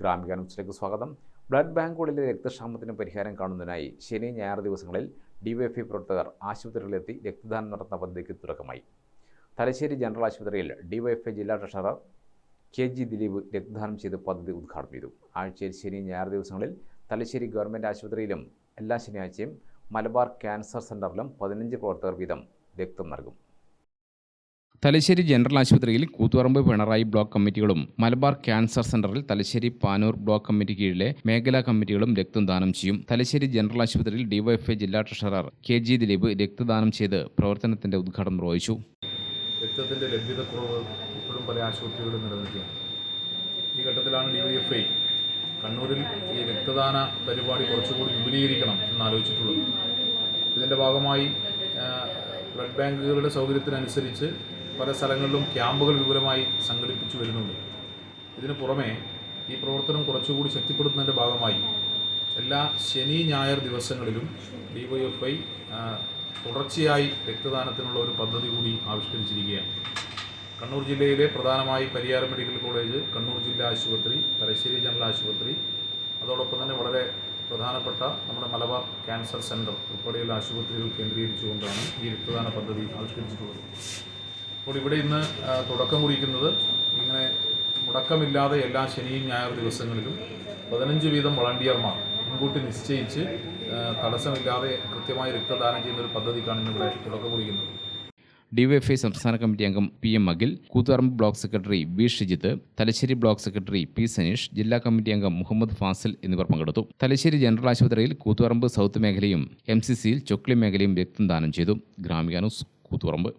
ഗ്രാമിക ന്യൂസിലേക്ക് സ്വാഗതം. ബ്ലഡ് ബാങ്കുകളിലെ രക്തക്ഷാമത്തിന് പരിഹാരം കാണുന്നതിനായി ശനി ഞായർ ദിവസങ്ങളിൽ ഡിവൈഎഫ്ഐ പ്രവർത്തകർ ആശുപത്രികളിലെത്തി രക്തദാനം നടത്തുന്ന പദ്ധതിക്ക് തുടക്കമായി. തലശ്ശേരി ജനറൽ ആശുപത്രിയിൽ ഡിവൈഎഫ്ഐ ജില്ലാ ട്രഷറർ കെ ജി ദിലീപ് രക്തദാനം ചെയ്ത് പദ്ധതി ഉദ്ഘാടനം ചെയ്തു. ആഴ്ചയിൽ ശനി ഞായർ ദിവസങ്ങളിൽ തലശ്ശേരി ഗവൺമെന്റ് ആശുപത്രിയിലും എല്ലാ ശനിയാഴ്ചയും മലബാർ ക്യാൻസർ സെന്ററിലും പതിനഞ്ച് പ്രവർത്തകർ വീതം രക്തം നൽകും. തലശ്ശേരി ജനറൽ ആശുപത്രിയിൽ കൂത്തുപറമ്പ് പിണറായി ബ്ലോക്ക് കമ്മിറ്റികളും മലബാർ ക്യാൻസർ സെന്ററിൽ തലശ്ശേരി പാനൂർ ബ്ലോക്ക് കമ്മിറ്റി കീഴിലെ മേഖലാ കമ്മിറ്റികളും രക്തം ദാനം ചെയ്യും. തലശ്ശേരി ജനറൽ ആശുപത്രിയിൽ ഡിവൈഎഫ്ഐ ജില്ലാ ട്രഷറർ കെ ജി ദിലീപ് രക്തദാനം ചെയ്ത് പ്രവർത്തനത്തിന്റെ ഉദ്ഘാടനം നിർവഹിച്ചു. രക്തത്തിന്റെ ലഭ്യതക്കുറവ് ഇപ്പോഴും പല ആശുപത്രികളിലും നിലനിൽക്കുകയാണ്. ഈ ഘട്ടത്തിലാണ് ഡി വൈ എഫ് ഐ കണ്ണൂരിൽ ഈ രക്തദാന പരിപാടി കുറച്ചുകൂടി വിപുലീകരിക്കണം എന്നാലോചിച്ചിട്ടുള്ളത്. ഇതിന്റെ ഭാഗമായി ബ്ലഡ് ബാങ്കുകളുടെ സൗകര്യത്തിനനുസരിച്ച് പല സ്ഥലങ്ങളിലും ക്യാമ്പുകൾ വിപുലമായി സംഘടിപ്പിച്ചു വരുന്നുണ്ട്. ഇതിന് പുറമെ ഈ പ്രവർത്തനം കുറച്ചുകൂടി ശക്തിപ്പെടുത്തുന്നതിന്റെ ഭാഗമായി എല്ലാ ശനി ഞായർ ദിവസങ്ങളിലും ഡി വൈ എഫ് ഐ തുടർച്ചയായി രക്തദാനത്തിനുള്ള ഒരു പദ്ധതി കൂടി ആവിഷ്കരിച്ചിരിക്കുകയാണ്. കണ്ണൂർ ജില്ലയിലെ പ്രധാനമായി പരിയാരം മെഡിക്കൽ കോളേജ് കണ്ണൂർ ജില്ലാ ആശുപത്രി തലശ്ശേരി ജനറൽ ആശുപത്രി അതോടൊപ്പം തന്നെ വളരെ പ്രധാനപ്പെട്ട നമ്മുടെ മലബാർ ക്യാൻസർ സെന്റർ ഉൾപ്പെടെയുള്ള ആശുപത്രികൾ കേന്ദ്രീകരിച്ചുകൊണ്ടാണ് ഈ രക്തദാന പദ്ധതി ആവിഷ്കരിച്ചിട്ടുള്ളത്. അപ്പോൾ ഇവിടെ ഇന്ന് തുടക്കം കുറിക്കുന്നത് ഇങ്ങനെ മുടക്കമില്ലാതെ എല്ലാ ശനിയും ഞായർ ദിവസങ്ങളിലും പതിനഞ്ച് വീതം വളണ്ടിയർമാർ മുൻകൂട്ടി നിശ്ചയിച്ച് തടസ്സമില്ലാതെ കൃത്യമായി രക്തദാനം ചെയ്യുന്ന ഒരു പദ്ധതിക്കാണ് ഇന്നിവിടെ തുടക്കം കുറിക്കുന്നത്. ഡിവൈഎഫ്ഐ സംസ്ഥാന കമ്മിറ്റി അംഗം P M Akhil Koothuparamba block secretary V Shijith Thalassery block secretary P Saneesh ജില്ലാ കമ്മിറ്റി അംഗം മുഹമ്മദ് ഫാസിൽ എന്നിവർ പങ്കെടുത്തു. തലശ്ശേരി ജനറൽ ആശുപത്രിയിൽ കൂത്തുപറമ്പ് സൗത്ത് മേഖലയും എം സി സിയിൽ ചൊക്ലി മേഖലയും രക്തം ദാനം ചെയ്തു. ഗ്രാമിക ന്യൂസ് കൂത്തുപറമ്പ്.